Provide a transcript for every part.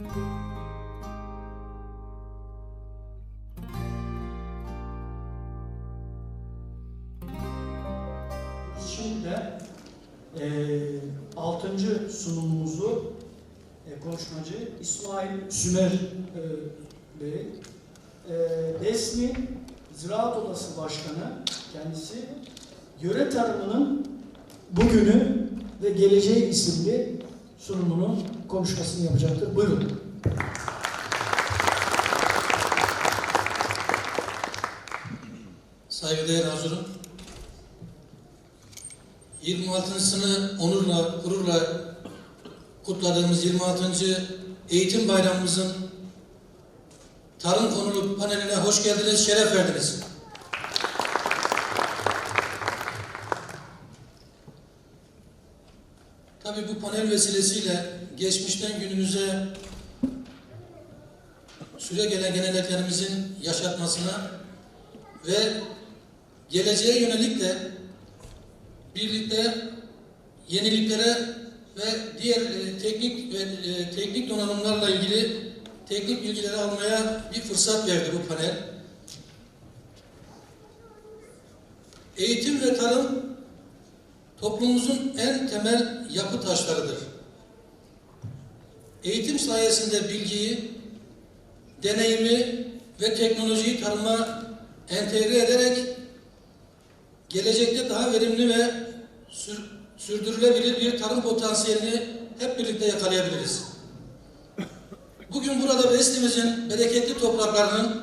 Şimdi eee altıncı sunumumuzu e, konuşmacı İsmail Sümer e, Bey, e, Besmi Ziraat Odası Başkanı kendisi yöre tarımının bugünü ve geleceği isimli sunumunun konuşmasını yapacaktır. Buyurun. Saygıdeğer hazurum, 26.sını onurla, gururla kutladığımız 26. Eğitim Bayramımızın tarım konulu paneline hoş geldiniz, şeref verdiniz. Tabii bu panel vesilesiyle geçmişten günümüze süre gelen geleneklerimizin yaşatmasına ve geleceğe yönelik de birlikte yeniliklere ve diğer e, teknik ve e, teknik donanımlarla ilgili teknik bilgileri almaya bir fırsat verdi bu panel. Eğitim ve tarım toplumumuzun en temel yapı taşlarıdır. Eğitim sayesinde bilgiyi, deneyimi ve teknolojiyi tarıma entegre ederek gelecekte daha verimli ve sür- sürdürülebilir bir tarım potansiyelini hep birlikte yakalayabiliriz. Bugün burada Beslimizin bereketli topraklarının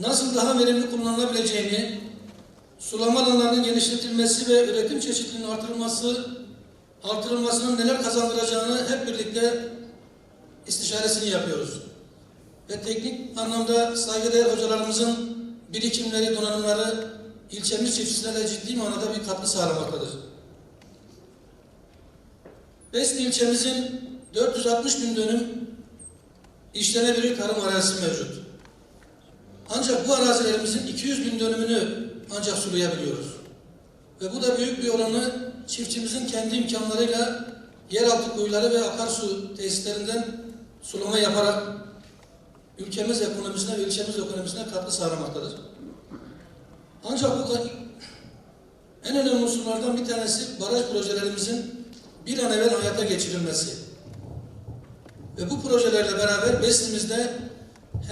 nasıl daha verimli kullanılabileceğini, sulama alanlarının genişletilmesi ve üretim çeşitliliğinin artırılması, artırılmasının neler kazandıracağını hep birlikte istişaresini yapıyoruz. Ve teknik anlamda saygıdeğer hocalarımızın birikimleri, donanımları ilçemiz çiftçilere ciddi manada bir katkı sağlamaktadır. Besni ilçemizin 460 bin dönüm işlenebilir tarım arazisi mevcut. Ancak bu arazilerimizin 200 bin dönümünü ancak sulayabiliyoruz. Ve bu da büyük bir oranı çiftçimizin kendi imkanlarıyla yeraltı kuyuları ve akarsu tesislerinden sulama yaparak ülkemiz ekonomisine ve ilçemiz ekonomisine katkı sağlamaktadır. Ancak bu en önemli unsurlardan bir tanesi baraj projelerimizin bir an evvel hayata geçirilmesi. Ve bu projelerle beraber beslimizde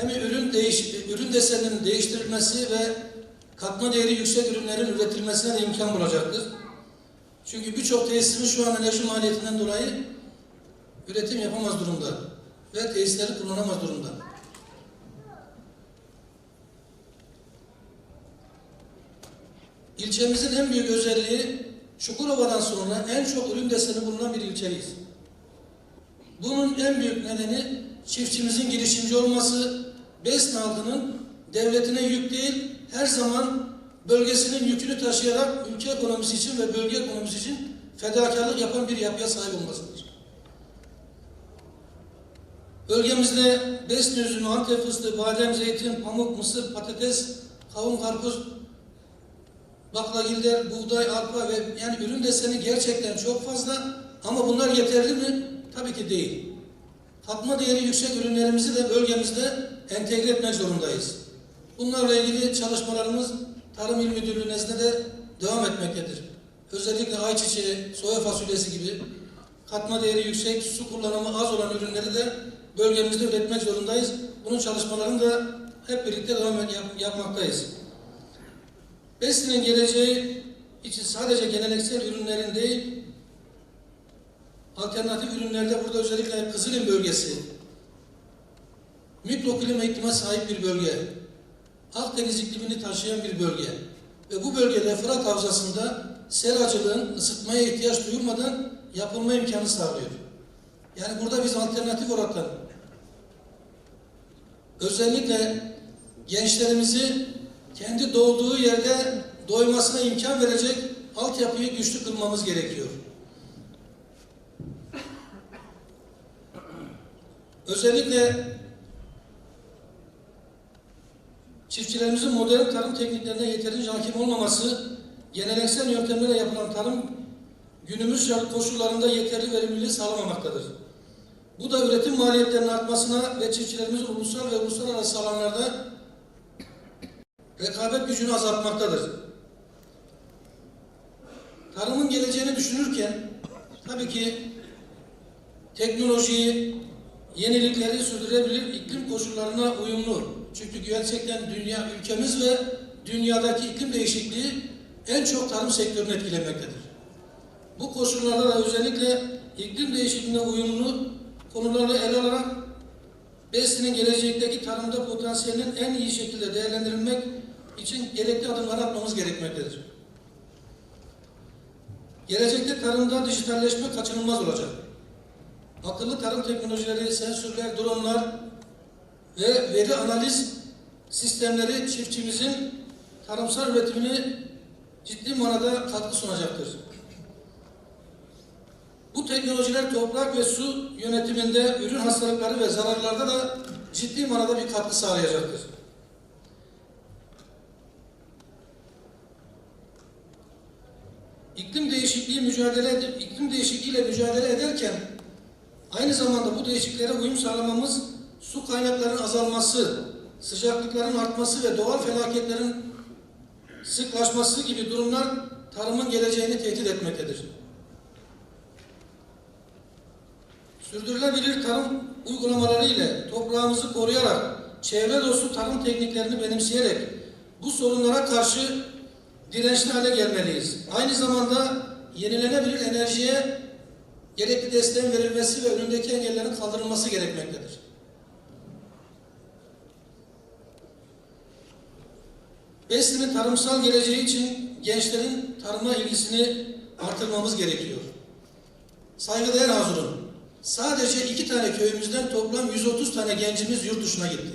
hem ürün değiş, ürün deseninin değiştirilmesi ve katma değeri yüksek ürünlerin üretilmesine de imkan bulacaktır. Çünkü birçok tesisimiz şu an enerji maliyetinden dolayı üretim yapamaz durumda ve tesisleri kullanamaz durumda. İlçemizin en büyük özelliği Çukurova'dan sonra en çok ürün deseni bulunan bir ilçeyiz. Bunun en büyük nedeni çiftçimizin girişimci olması, halkının devletine yük değil, her zaman bölgesinin yükünü taşıyarak ülke ekonomisi için ve bölge ekonomisi için fedakarlık yapan bir yapıya sahip olmasıdır. Bölgemizde BESN üzümü, Antep fıstığı, badem, zeytin, pamuk, mısır, patates, kavun, karpuz, baklagiller, buğday, arpa ve yani ürün deseni gerçekten çok fazla ama bunlar yeterli mi? Tabii ki değil. Katma değeri yüksek ürünlerimizi de bölgemizde entegre etmek zorundayız. Bunlarla ilgili çalışmalarımız Tarım İl Müdürlüğü nezdinde de devam etmektedir. Özellikle ayçiçeği, soya fasulyesi gibi katma değeri yüksek, su kullanımı az olan ürünleri de bölgemizde üretmek zorundayız. Bunun çalışmalarını da hep birlikte devam yap yapmaktayız. Besli'nin geleceği için sadece geleneksel ürünlerin değil, alternatif ürünlerde burada özellikle Kızılin bölgesi, mikroklima iklime sahip bir bölge, Akdeniz iklimini taşıyan bir bölge ve bu bölgede Fırat Havzası'nda seracılığın ısıtmaya ihtiyaç duyulmadan yapılma imkanı sağlıyor. Yani burada biz alternatif olarak özellikle gençlerimizi kendi doğduğu yerde doymasına imkan verecek altyapıyı güçlü kılmamız gerekiyor. Özellikle çiftçilerimizin modern tarım tekniklerine yeterince hakim olmaması, geleneksel yöntemlerle yapılan tarım günümüz şart koşullarında yeterli verimliliği sağlamamaktadır. Bu da üretim maliyetlerinin artmasına ve çiftçilerimizin ulusal ve uluslararası alanlarda rekabet gücünü azaltmaktadır. Tarımın geleceğini düşünürken tabii ki teknolojiyi, yenilikleri sürdürebilir, iklim koşullarına uyumlu. Çünkü gerçekten dünya, ülkemiz ve dünyadaki iklim değişikliği en çok tarım sektörünü etkilemektedir. Bu koşullarda da özellikle iklim değişikliğine uyumlu konuları ele alarak BES'inin gelecekteki tarımda potansiyelinin en iyi şekilde değerlendirilmek için gerekli adımları atmamız gerekmektedir. Gelecekte tarımda dijitalleşme kaçınılmaz olacak. Akıllı tarım teknolojileri, sensörler, dronlar ve veri analiz sistemleri çiftçimizin tarımsal üretimini ciddi manada katkı sunacaktır. Bu teknolojiler toprak ve su yönetiminde ürün hastalıkları ve zararlarda da ciddi manada bir katkı sağlayacaktır. İklim değişikliği mücadele edip iklim değişikliğiyle mücadele ederken aynı zamanda bu değişikliklere uyum sağlamamız su kaynaklarının azalması, sıcaklıkların artması ve doğal felaketlerin sıklaşması gibi durumlar tarımın geleceğini tehdit etmektedir. Sürdürülebilir tarım uygulamaları ile toprağımızı koruyarak, çevre dostu tarım tekniklerini benimseyerek bu sorunlara karşı dirençli hale gelmeliyiz. Aynı zamanda yenilenebilir enerjiye gerekli desteğin verilmesi ve önündeki engellerin kaldırılması gerekmektedir. Besli'nin tarımsal geleceği için gençlerin tarıma ilgisini artırmamız gerekiyor. Saygıdeğer Hazırım, sadece iki tane köyümüzden toplam 130 tane gencimiz yurt dışına gitti.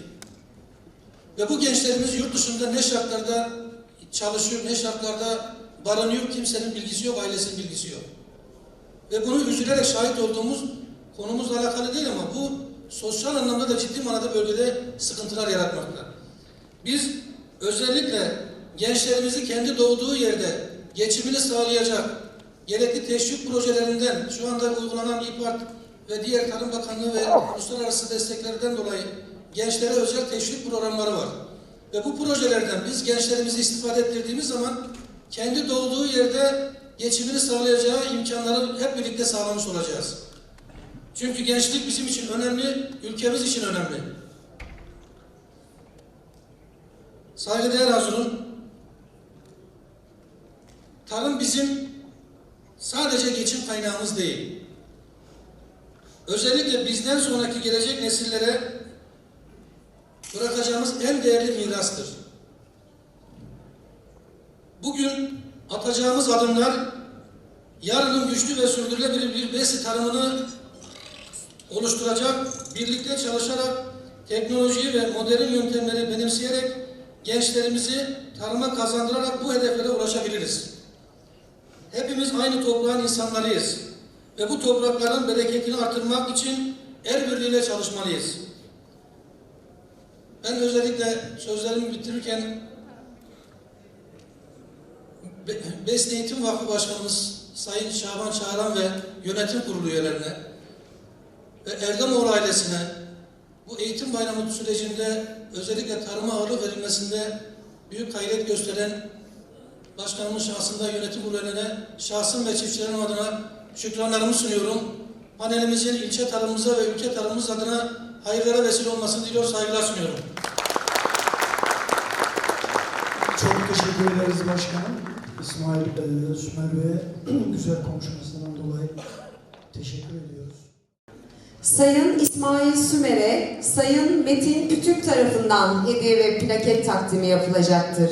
Ve bu gençlerimiz yurt dışında ne şartlarda çalışıyor, ne şartlarda barınıyor, kimsenin bilgisi yok, ailesinin bilgisi yok. Ve bunu üzülerek şahit olduğumuz konumuzla alakalı değil ama bu sosyal anlamda da ciddi manada bölgede sıkıntılar yaratmakta. Biz özellikle gençlerimizi kendi doğduğu yerde geçimini sağlayacak gerekli teşvik projelerinden şu anda uygulanan İPART ve diğer Tarım Bakanlığı ve uluslararası desteklerden dolayı gençlere özel teşvik programları var. Ve bu projelerden biz gençlerimizi istifade ettirdiğimiz zaman kendi doğduğu yerde geçimini sağlayacağı imkanları hep birlikte sağlamış olacağız. Çünkü gençlik bizim için önemli, ülkemiz için önemli. Saygıdeğer Hazırun, tarım bizim sadece geçim kaynağımız değil. Özellikle bizden sonraki gelecek nesillere bırakacağımız en değerli mirastır. Bugün atacağımız adımlar yarının güçlü ve sürdürülebilir bir besi tarımını oluşturacak, birlikte çalışarak teknolojiyi ve modern yöntemleri benimseyerek gençlerimizi tarıma kazandırarak bu hedeflere ulaşabiliriz. Hepimiz aynı toprağın insanlarıyız ve bu toprakların bereketini artırmak için el birliğiyle çalışmalıyız. Ben özellikle sözlerimi bitirirken Besni Eğitim Vakfı Başkanımız Sayın Şaban Çağran ve yönetim kurulu üyelerine ve Erdemoğlu ailesine bu eğitim bayramı sürecinde özellikle tarıma ağırlık verilmesinde büyük gayret gösteren başkanımın şahsında yönetim kurulu üyelerine şahsım ve çiftçilerim adına şükranlarımı sunuyorum. Panelimizin ilçe tarımımıza ve ülke tarımımız adına hayırlara vesile olmasını diliyor, saygılar sunuyorum. Çok teşekkür ederiz başkanım. İsmail e, Sümer Bey'e güzel konuşmasından dolayı teşekkür ediyoruz. Sayın İsmail Sümer'e Sayın Metin Kütük tarafından hediye ve plaket takdimi yapılacaktır.